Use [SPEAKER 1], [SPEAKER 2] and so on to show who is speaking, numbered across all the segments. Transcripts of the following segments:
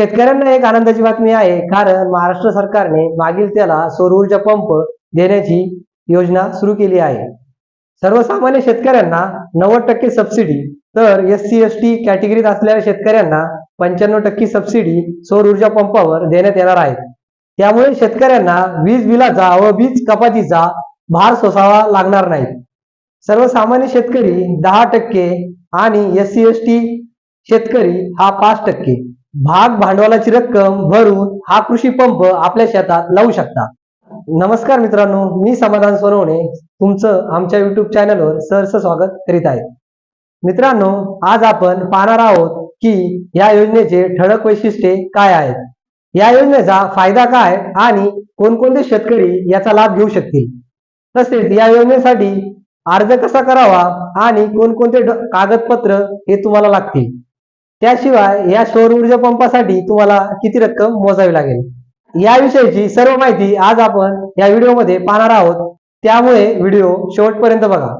[SPEAKER 1] शेतकऱ्यांना एक आनंदाची बातमी आहे. कारण महाराष्ट्र सरकारने मागील त्याला सौर ऊर्जा पंप देण्याची योजना सुरू केली आहे. सर्वसामान्य शेतकऱ्यांना नव्वद टक्के सबसिडी तर एस सी एस टी कॅटेगरीत असलेल्या शेतकऱ्यांना पंच्याण्णव टक्के सबसिडी सौर ऊर्जा पंपावर देण्यात येणार आहे. त्यामुळे शेतकऱ्यांना वीज बिलाचा व वीज कपातीचा भार सोसावा लागणार नाही. सर्वसामान्य शेतकरी दहा टक्के आणि एस सी एस टी शेतकरी हा पाच टक्के. भाग भांडवलाची रक्कम भरून हा कृषी पंप आपल्या शेतात लावू शकता. नमस्कार मित्रांनो मी समाधान सोनवणे. तुमचं आमच्या युट्यूब चॅनलवर सहर्ष स्वागत करीत आहे. मित्रांनो आज आपण पाहणार आहोत की या योजनेचे ठळक वैशिष्ट्ये काय आहेत? या योजनेचा फायदा काय आणि कोणकोणते शेतकरी याचा लाभ घेऊ शकतील? तसेच या योजनेसाठी अर्ज कसा करावा आणि कोणकोणते कागदपत्र हे तुम्हाला लागतील? त्याशिवाय या सौर ऊर्जा पंपासाठी तुम्हाला किती रक्कम मोजावी लागेल? याविषयीची सर्व माहिती आज आपण या व्हिडिओमध्ये पाहणार आहोत. त्यामुळे व्हिडिओ शेवटपर्यंत बघा.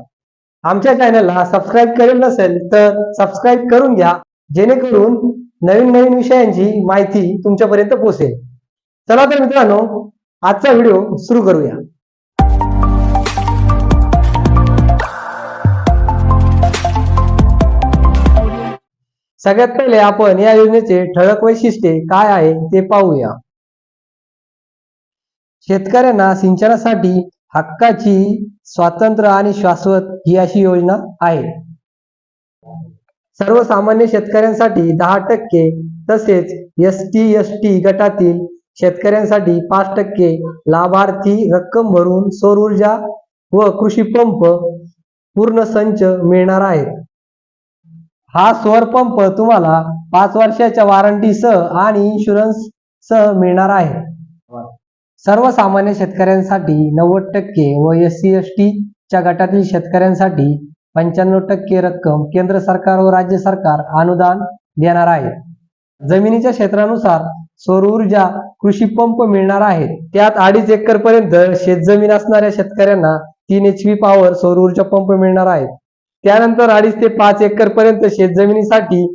[SPEAKER 1] आमच्या चॅनलला सबस्क्राईब करेल नसेल तर सबस्क्राईब करून घ्या जेणेकरून नवीन नवीन विषयांची माहिती तुमच्यापर्यंत पोहोचेल. चला तर मित्रांनो आजचा व्हिडिओ सुरू करूया. सगळ्यात पहिले आपण या योजनेचे ठळक वैशिष्ट्ये काय आहे ते पाहूया. शेतकऱ्यांना सिंचनासाठी हक्काची स्वातंत्र्य आणि शाश्वत ही अशी योजना आहे. सर्वसामान्य शेतकऱ्यांसाठी दहा टक्के तसेच एस टी एस टी गटातील शेतकऱ्यांसाठी पाच टक्के लाभार्थी रक्कम भरून सौर ऊर्जा व कृषी पंप पूर्ण संच मिळणार आहेत. हा सौर पंप तुम्हाला पाच वर्षाच्या वॉरंटी सह आणि इन्शुरन्स सह मिळणार आहे. सर्वसामान्य शेतकऱ्यांसाठी नव्वद टक्के व एस सी एस टीच्या गटातील शेतकऱ्यांसाठी पंच्याण्णव टक्के रक्कम केंद्र सरकार व राज्य सरकार अनुदान देणार आहे. जमिनीच्या क्षेत्रानुसार सौर ऊर्जा कृषी पंप मिळणार आहेत. त्यात अडीच एकर पर्यंत शेतजमीन असणाऱ्या शेतकऱ्यांना तीन एच पी पॉवर सौर ऊर्जा पंप मिळणार आहेत. त्यानंतर अडीच ते पाच एकर पर्यंत शेतजमिनीसाठी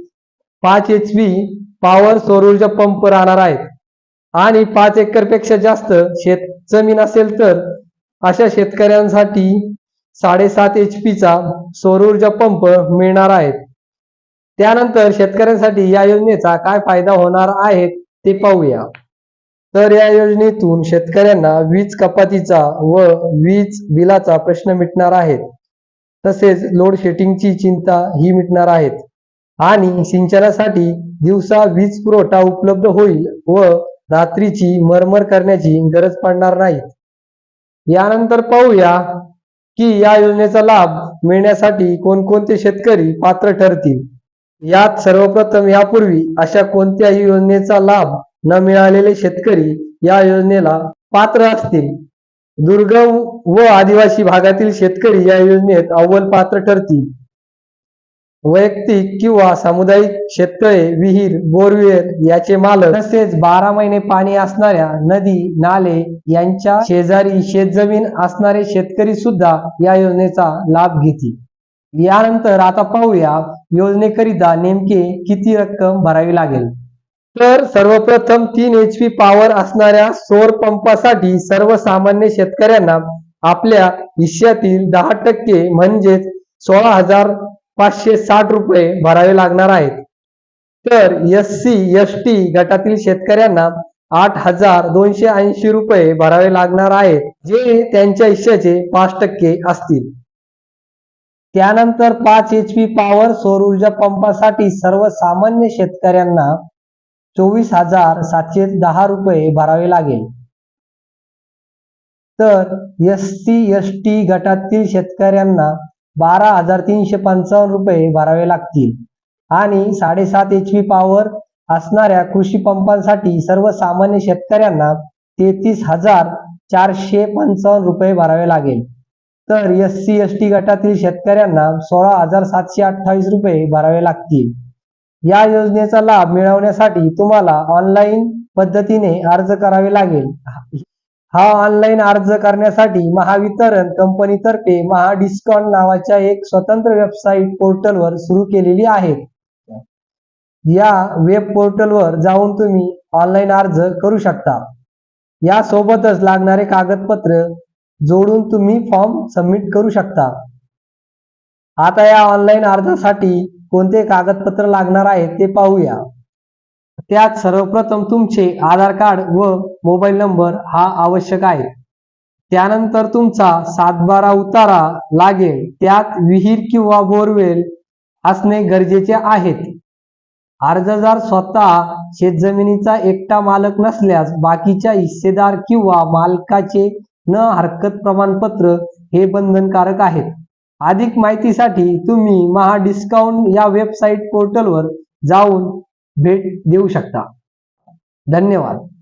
[SPEAKER 1] पाच एच पी पॉवर सौर ऊर्जा पंप राहणार आहेत. आणि पाच एकरपेक्षा जास्त शेत जमीन असेल तर अशा शेतकऱ्यांसाठी साडेसात एच चा सौर ऊर्जा पंप मिळणार आहेत. त्यानंतर शेतकऱ्यांसाठी या योजनेचा काय फायदा होणार आहे ते पाहूया. तर या योजनेतून शेतकऱ्यांना वीज कपातीचा व वीज बिलाचा प्रश्न मिटणार आहेत. तसेच लोड शेडिंगची चिंता ही मिटणार आहेत. आणि सिंचनासाठी दिवसा वीज पुरवठा उपलब्ध होईल व रात्रीची मरमर करण्याची गरज पडणार नाही. यानंतर पाहूया की या योजनेचा लाभ मिळण्यासाठी कोणकोणते शेतकरी पात्र ठरतील. यात सर्वप्रथम यापूर्वी अशा कोणत्याही योजनेचा लाभ न मिळालेले शेतकरी या योजनेला पात्र असतील. दुर्गम व आदिवासी भागातील शेतकरी या योजनेत अव्वल पात्र ठरतील. वैयक्तिक किंवा सामुदायिक शेततळे विहीर बोरवेल याचे मालक तसेच बारा महिने पाणी असणाऱ्या नदी नाले यांच्या शेजारी शेतजमीन असणारे शेतकरी सुद्धा या योजनेचा लाभ घेतील. यानंतर आता पाहूया योजनेकरिता नेमके किती रक्कम भरावी लागेल? तर सर्वप्रथम तीन एच पी पॉवर असणाऱ्या सौर पंपासाठी सर्वसामान्य शेतकऱ्यांना आपल्या हिश्श्यातील दहा टक्के म्हणजेच सोळा हजार पाचशे साठ रुपये भरावे लागणार आहेत. तर एस सी एस टी गटातील शेतकऱ्यांना आठ हजार दोनशे ऐंशी रुपये भरावे लागणार आहेत जे त्यांच्या हिश्श्याचे पाच टक्के असतील. त्यानंतर पाच एच पी पॉवर सौर ऊर्जा पंपासाठी सर्वसामान्य शेतकऱ्यांना चोवीस हजार सातशे दहा रुपये भरावे लागेल. तर एस सी एस टी गटातील शेतकऱ्यांना बारा हजार तीनशे पंचावन्न रुपये भरावे लागतील. आणि साडेसात एच पी पॉवर असणाऱ्या कृषी पंपांसाठी सर्वसामान्य शेतकऱ्यांना तेहतीस हजार चारशे पंचावन्न रुपये भरावे लागेल. तर एस सी एस टी गटातील शेतकऱ्यांना सोळा हजार सातशे अठ्ठावीस रुपये भरावे लागतील. या योजनेचा लाभ मिळवण्यासाठी तुम्हाला ऑनलाईन पद्धतीने अर्ज करावे लागेल. हा ऑनलाईन अर्ज करण्यासाठी महावितरण कंपनीतर्फे महाडिस्काउंट नावाच्या एक स्वतंत्र वेबसाईट पोर्टलवर सुरू केलेली आहे. या वेब पोर्टलवर जाऊन तुम्ही ऑनलाईन अर्ज करू शकता. या सोबतच लागणारे कागदपत्र जोडून तुम्ही फॉर्म सबमिट करू शकता. आता या ऑनलाईन अर्जासाठी कोणते कागदपत्र लागणार आहे ते पाहूया. त्यात सर्वप्रथम तुमचे आधार कार्ड व मोबाईल नंबर हा आवश्यक आहे. त्यानंतर तुमचा सातबारा उतारा लागेल. त्यात विहीर किंवा बोरवेल असणे गरजेचे आहेत. अर्जदार स्वतः शेतजमिनीचा एकटा मालक नसल्यास बाकीच्या हिस्सेदार किंवा मालकाचे न हरकत प्रमाणपत्र हे बंधनकारक आहेत. अधिक माहितीसाठी तुम्ही महा डिस्काउंट या वेबसाईट पोर्टलवर जाऊन भेट देऊ शकता. धन्यवाद.